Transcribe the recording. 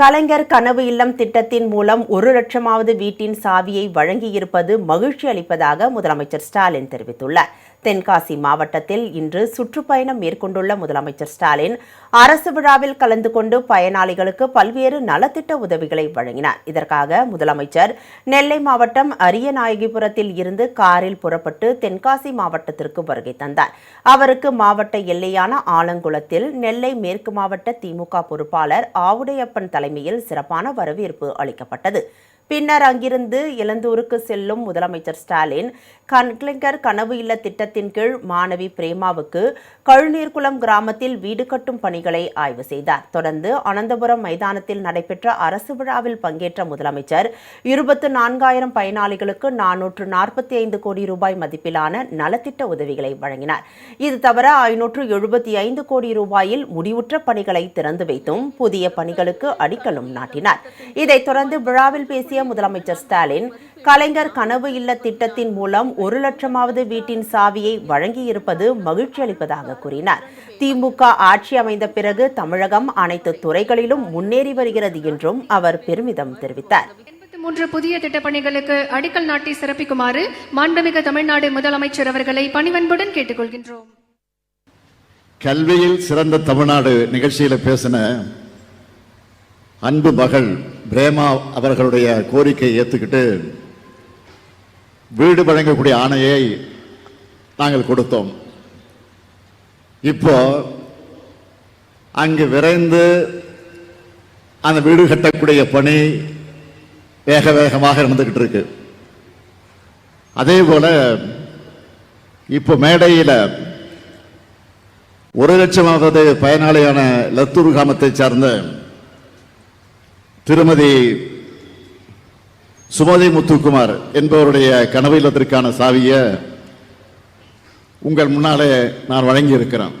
கலைஞர் கனவு இல்லம் திட்டத்தின் மூலம் ஒரு லட்சமாவது வீட்டின் சாவியை வழங்கியிருப்பது மகிழ்ச்சி அளிப்பதாக முதலமைச்சர் ஸ்டாலின் தெரிவித்துள்ளார். தென்காசி மாவட்டத்தில் இன்று சுற்றுப்பயணம் மேற்கொண்டுள்ள முதலமைச்சர் ஸ்டாலின் அரசு விழாவில் கலந்து கொண்டு பயனாளிகளுக்கு பல்வேறு நலத்திட்ட உதவிகளை வழங்கினார். இதற்காக முதலமைச்சர் நெல்லை மாவட்டம் அரியநாயகிபுரத்தில் இருந்து காரில் புறப்பட்டு தென்காசி மாவட்டத்திற்கு வருகை தந்தார். அவருக்கு மாவட்ட எல்லையான ஆலங்குளத்தில் நெல்லை மேற்கு மாவட்ட திமுக பொறுப்பாளர் ஆவுடையப்பன் தலைமையில் சிறப்பான வரவேற்பு அளிக்கப்பட்டது. பின்னர் அங்கிருந்து இளந்தூருக்கு செல்லும் முதலமைச்சர் ஸ்டாலின் கலைஞர் கனவு இல்ல திட்டத்தின் கீழ் மாணவி பிரேமாவுக்கு கழுநீர்குளம் கிராமத்தில் வீடு கட்டும் பணிகளை ஆய்வு செய்தார். தொடர்ந்து அனந்தபுரம் மைதானத்தில் நடைபெற்ற அரசு விழாவில் பங்கேற்ற முதலமைச்சர் இருபத்து நான்காயிரம் பயனாளிகளுக்கு நானூற்று நாற்பத்தி ஐந்து கோடி ரூபாய் மதிப்பிலான நலத்திட்ட உதவிகளை வழங்கினார். இது தவிர ஐநூற்று எழுபத்தி ஐந்து கோடி ரூபாயில் முடிவுற்ற பணிகளை திறந்து வைத்தும் புதிய பணிகளுக்கு அடிக்கலும் நாட்டினார். இதைத் தொடர்ந்து விழாவில் பேசிய முதலமைச்சர் ஸ்டாலின் கலைஞர் கனவு இல்ல திட்டத்தின் மூலம் ஒரு லட்சமாவது வீட்டின் சாவியை வழங்கியிருப்பது மகிழ்ச்சி அளிப்பதாக கூறினார். திமுக ஆட்சி அமைந்த பிறகு தமிழகம் அனைத்து துறைகளிலும் முன்னேறி வருகிறது என்றும் அவர் பெருமிதம் தெரிவித்தார். மூன்று புதிய திட்டப் பணிகளுக்கு அடிக்கல் நாட்டி சிறப்பிக்குமாறு மாண்புமிகு தமிழ்நாடு முதலமைச்சர் அவர்களை பணிவன்புடன் கேட்டுக்கொள்கின்றோம். கல்வியில் சிறந்த தமிழ்நாடு நிகழ்ச்சியில பேசின அன்பு மகள் பிரேமா அவர்களுடைய கோரிக்கையை ஏற்றுக்கிட்டு வீடு வழங்கக்கூடிய ஆணையை நாங்கள் கொடுத்தோம். இப்போ அங்கு விரைந்து அந்த வீடு கட்டக்கூடிய பணி வேக வேகமாக நடந்துக்கிட்டு இருக்கு. அதே போல இப்போ மேடையில் ஒரு லட்சமாவது பயனாளியான லத்தூர் கிராமத்தை சார்ந்த திருமதி சுமதி முத்துக்குமார் என்பவருடைய கனவு இல்லத்திற்கான சாவியை உங்கள் முன்னாலே நான் வழங்கி இருக்கிறேன்